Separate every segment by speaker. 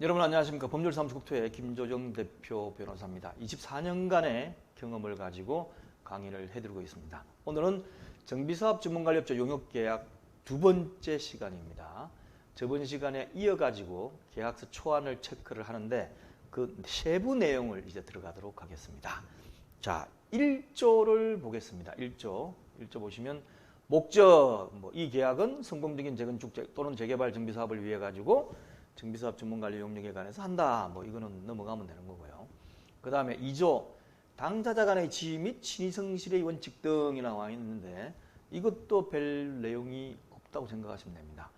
Speaker 1: 여러분 안녕하십니까 법률사무소국토의 김조정 대표 변호사입니다. 24년간의 경험을 가지고 강의를 해드리고 있습니다. 오늘은 정비사업 전문관리업체 용역계약 두 번째 시간입니다. 저번 시간에 이어가지고 계약서 초안을 체크를 하는데 그 세부 내용을 이제 들어가도록 하겠습니다. 자, 1조를 보겠습니다. 1조. 1조 보시면 목적 뭐 이 계약은 성공적인 재건축 재- 또는 재개발 정비 사업을 위해 가지고 정비사업 전문관리 용역에 관해서 한다. 뭐 이거는 넘어가면 되는 거고요. 그 다음에 2조 당사자 간의 지위 및 친위 성실의 원칙 등이 나와 있는데 이것도 별 내용이 없다고 생각하시면 됩니다.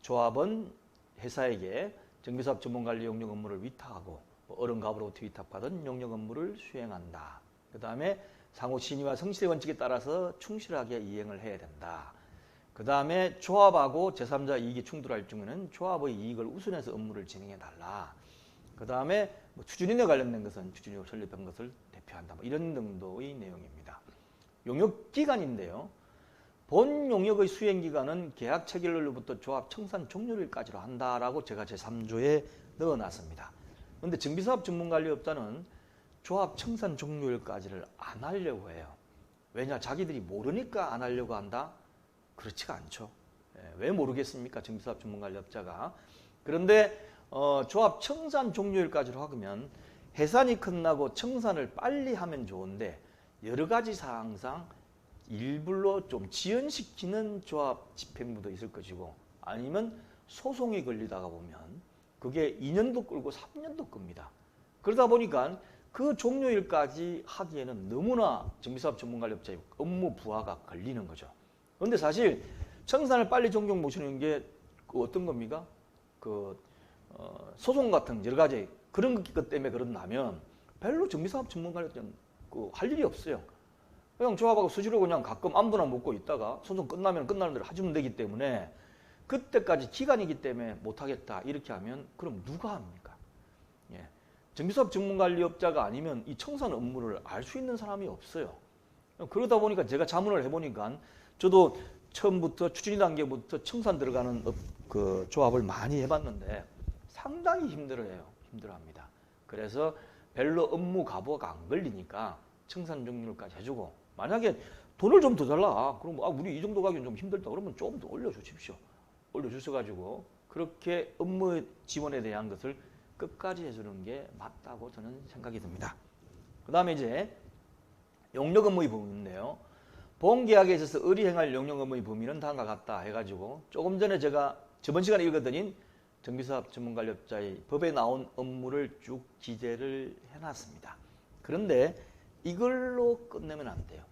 Speaker 1: 조합은 회사에게 정비사업 전문관리 용역 업무를 위탁하고 뭐 어른갑으로부터 위탁받은 용역 업무를 수행한다. 그 다음에 상호 친위와 성실의 원칙에 따라서 충실하게 이행을 해야 된다. 그 다음에 조합하고 제3자 이익이 충돌할 경우에는 조합의 이익을 우선해서 업무를 진행해 달라. 그 다음에 뭐 추진인에 관련된 것은 추진위로 설립한 것을 대표한다. 뭐 이런 정도의 내용입니다. 용역 기간인데요. 본 용역의 수행 기간은 계약 체결일로부터 조합 청산 종료일까지로 한다라고 제가 제 3조에 넣어놨습니다. 그런데 정비사업 전문관리업자는 조합 청산 종료일까지를 안 하려고 해요. 왜냐 자기들이 모르니까 안 하려고 한다? 그렇지가 않죠. 예, 왜 모르겠습니까? 정비사업 전문관리업자가. 그런데 어, 조합 청산 종료일까지로 하면 해산이 끝나고 청산을 빨리 하면 좋은데 여러 가지 사항상 일부러 좀 지연시키는 조합 집행부도 있을 것이고 아니면 소송이 걸리다가 보면 그게 2년도 끌고 3년도 끕니다. 그러다 보니까 그 종료일까지 하기에는 너무나 정비사업 전문관리업자의 업무 부하가 걸리는 거죠. 그런데 사실 청산을 빨리 종종 모시는 게 그 어떤 겁니까? 그 어, 소송 같은 여러 가지 그런 것 때문에 그런다면 별로 정비사업 전문가는 그할 일이 없어요. 그냥 조합하고 수시로 그냥 가끔 안부나 묻고 있다가 소송 끝나면 끝나는 대로 해주면 되기 때문에 그때까지 기간이기 때문에 못하겠다 이렇게 하면 그럼 누가 합니까? 예. 정비사업 전문관리업자가 아니면 이 청산 업무를 알 수 있는 사람이 없어요. 그러다 보니까 제가 자문을 해보니까 저도 처음부터 추진 단계부터 청산 들어가는 업- 그 조합을 많이 해봤는데 상당히 힘들어해요. 힘들어합니다. 그래서 별로 업무 가부가 안 걸리니까 청산 종료까지 해주고 만약에 돈을 좀 더 달라 그럼 아 우리 이 정도 가기는 좀 힘들다 그러면 좀 더 올려주십시오. 올려주셔가지고 그렇게 업무 지원에 대한 것을 끝까지 해주는 게 맞다고 저는 생각이 듭니다. 그 다음에 이제 용역 업무의 범위인데요. 본계약에 있어서 의리행할 용역 업무의 범위는 다음과 같다 해가지고 조금 전에 제가 저번 시간에 읽어드린 정비사업 전문관리업자의 법에 나온 업무를 쭉 기재를 해놨습니다. 그런데 이걸로 끝내면 안 돼요.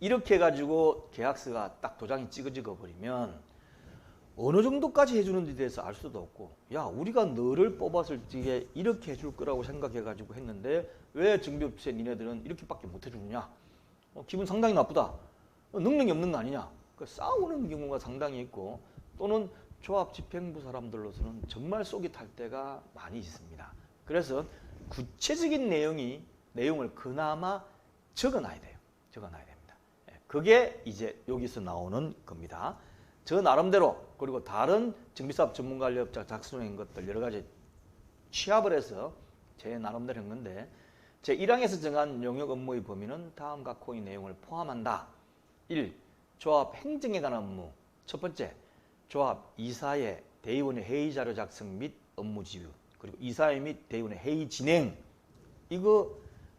Speaker 1: 이렇게 해가지고 계약서가 딱 도장이 찍어지고 버리면 어느 정도까지 해주는지 대해서 알 수도 없고 야 우리가 너를 뽑았을 적에 이렇게 해줄 거라고 생각해가지고 했는데 왜 정비업체 니네들은 이렇게밖에 못 해주느냐 어, 기분 상당히 나쁘다 어, 능력이 없는 거 아니냐. 그 싸우는 경우가 상당히 있고 또는 조합 집행부 사람들로서는 정말 속이 탈 때가 많이 있습니다. 그래서 구체적인 내용이 내용을 그나마 적어놔야 돼요. 적어놔야 됩니다. 예, 그게 이제 여기서 나오는 겁니다. 저 나름대로 그리고 다른 정비사업 전문관리업자 작성한 것들 여러 가지 취합을 해서 제 나름대로 한 건데 제 1항에서 정한 용역 업무의 범위는 다음 각호의 내용을 포함한다. 1. 조합 행정에 관한 업무. 첫 번째, 조합 이사회 대의원의 회의 자료 작성 및 업무 지휘. 그리고 이사회 및 대의원의 회의 진행. 이거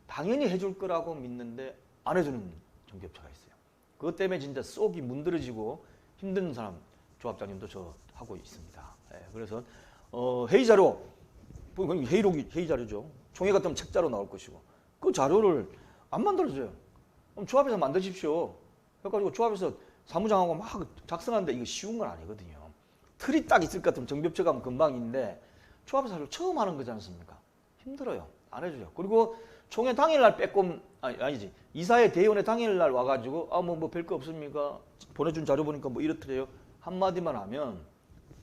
Speaker 1: 당연히 해줄 거라고 믿는데 안 해주는 정비업체가 있어요. 그것 때문에 진짜 쏙이 문드러지고 힘든 사람 조합장님도 저 하고 있습니다. 예, 그래서 어, 회의 자료 뭐 그건 회의록이 회의 자료죠. 총회 같으면 책자로 나올 것이고 그 자료를 안 만들어줘요. 그럼 조합에서 만드십시오. 그래가지고 조합에서 사무장하고 막 작성하는데 이거 쉬운 건 아니거든요. 틀이 딱 있을 것 같으면 정비업체 가면 금방인데 조합에서 처음 하는 거지 않습니까? 힘들어요. 안 해줘요. 그리고 총회 당일날 빼꼼 아니, 아니지 이사회 대의원의 당일날 와가지고 아 뭐 뭐 별거 없습니까? 보내준 자료 보니까 뭐 이렇더래요. 한 마디만 하면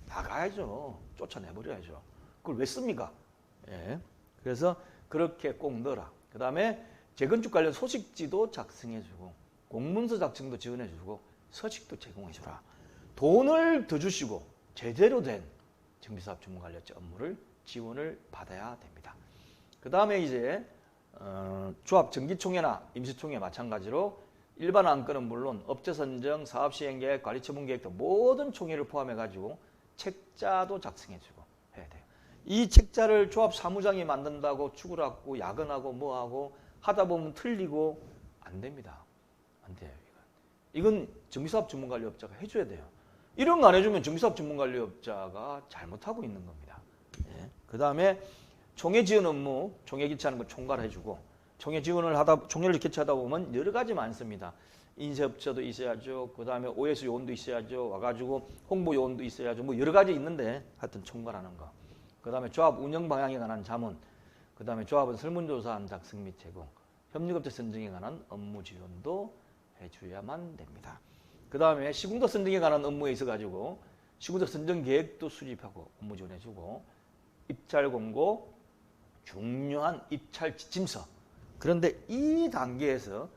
Speaker 1: 나가야죠. 쫓아내버려야죠. 그걸 왜 씁니까? 예. 그래서 그렇게 꼭 넣어라. 그 다음에 재건축 관련 소식지도 작성해주고 공문서 작성도 지원해 주고 서식도 제공해 주라. 돈을 더 주시고 제대로 된 정비사업 전문관리업체 업무를 지원을 받아야 됩니다. 그 다음에 이제 어, 조합 정기총회나 임시총회 마찬가지로 일반 안건은 물론 업체 선정, 사업 시행 계획, 관리 처분 계획 등 모든 총회를 포함해 가지고 책자도 작성해 주고 해야 돼요. 이 책자를 조합 사무장이 만든다고 추구하고 야근하고 뭐하고 하다 보면 틀리고 안 됩니다. 안 돼요. 이건 이건 정비사업 전문관리업자가 해줘야 돼요. 이런 거 안 해주면 정비사업 전문관리업자가 잘못하고 있는 겁니다. 예. 그 다음에 총회 지원 업무, 총회 기차하는 거 총괄해주고 총회 지원을 하다 총회를 개최하다 보면 여러 가지 많습니다. 인쇄업체도 있어야죠. 그 다음에 OS 요원도 있어야죠. 와가지고 홍보 요원도 있어야죠. 뭐 여러 가지 있는데 하여튼 총괄하는 거. 그 다음에 조합 운영 방향에 관한 자문. 그 다음에 조합은 설문조사안 작성 및 제공. 협력업체 선정에 관한 업무 지원도 해줘야만 됩니다. 그 다음에 시공도 선정에 관한 업무에 있어 가지고 시공도 선정 계획도 수립하고 업무 지원해주고 입찰 공고 중요한 입찰 지침서. 그런데 이 단계에서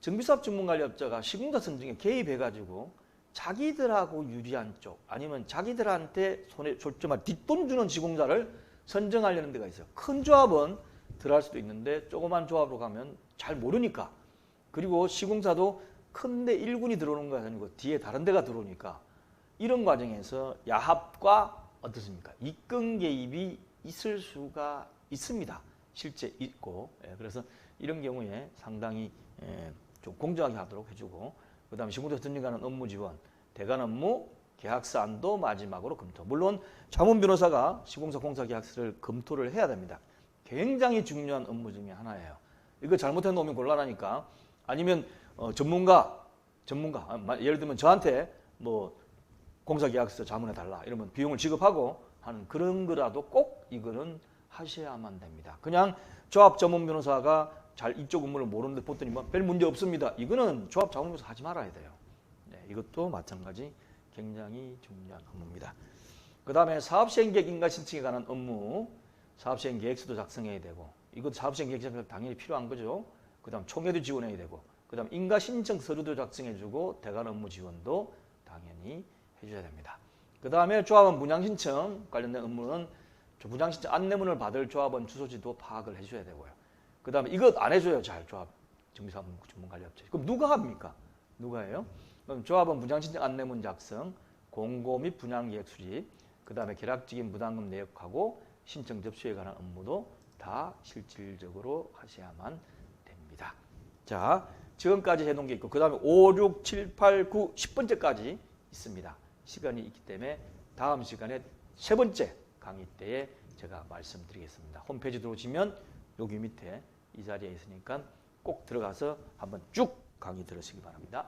Speaker 1: 정비사업 전문관리업자가 시공사 선정에 개입해가지고 자기들하고 유리한 쪽 아니면 자기들한테 손에 솔직말 뒷돈 주는 시공사를 선정하려는 데가 있어요. 큰 조합은 들어갈 수도 있는데 조그만 조합으로 가면 잘 모르니까 그리고 시공사도 큰데 1군이 들어오는 거 아니고 뒤에 다른 데가 들어오니까 이런 과정에서 야합과 어떻습니까? 입금 개입이 있을 수가 있습니다. 실제 있고 예, 그래서 이런 경우에 상당히 예, 좀 공정하게 하도록 해주고 그 다음에 시공사 선정하는 업무 지원, 대관 업무 계약서 안도 마지막으로 검토. 물론 자문 변호사가 시공사 공사 계약서를 검토를 해야 됩니다. 굉장히 중요한 업무 중에 하나예요. 이거 잘못해 놓으면 곤란하니까 아니면 어, 전문가 전문가 아, 예를 들면 저한테 뭐 공사 계약서 자문해 달라 이러면 비용을 지급하고 하는 그런 거라도 꼭 이거는 하셔야만 됩니다. 그냥 조합 전문 변호사가 잘 이쪽 업무를 모르는데 보더니 뭐별 문제 없습니다. 이거는 조합 자문 변호사 하지 말아야 돼요. 네, 이것도 마찬가지 굉장히 중요한 업무입니다. 그 다음에 사업시행계획 인가 신청에 관한 업무, 사업시행 계획서도 작성해야 되고, 이것도 사업시행 계획서 당연히 필요한 거죠. 그 다음 총회도 지원해야 되고, 그 다음 인가 신청 서류도 작성해주고, 대관 업무 지원도 당연히 해줘야 됩니다. 그 다음에 조합원 분양 신청 관련된 업무는 분양 신청 안내문을 받을 조합원 주소지도 파악을 해줘야 되고요. 그 다음에 이것 안 해줘요. 잘 조합 정비사업 전문관리업체. 그럼 누가 합니까? 누가 해요? 그럼 조합원 분양 신청 안내문 작성, 공고 및 분양 계획 수립, 그 다음에 계약직인 부담금 내역하고 신청 접수에 관한 업무도 다 실질적으로 하셔야만. 자, 지금까지 해놓은 게 있고, 그 다음에 5, 6, 7, 8, 9, 10번째까지 있습니다. 시간이 있기 때문에 다음 시간에 세 번째 강의 때에 제가 말씀드리겠습니다. 홈페이지 들어오시면 여기 밑에 이 자리에 있으니까 꼭 들어가서 한번 쭉 강의 들으시기 바랍니다.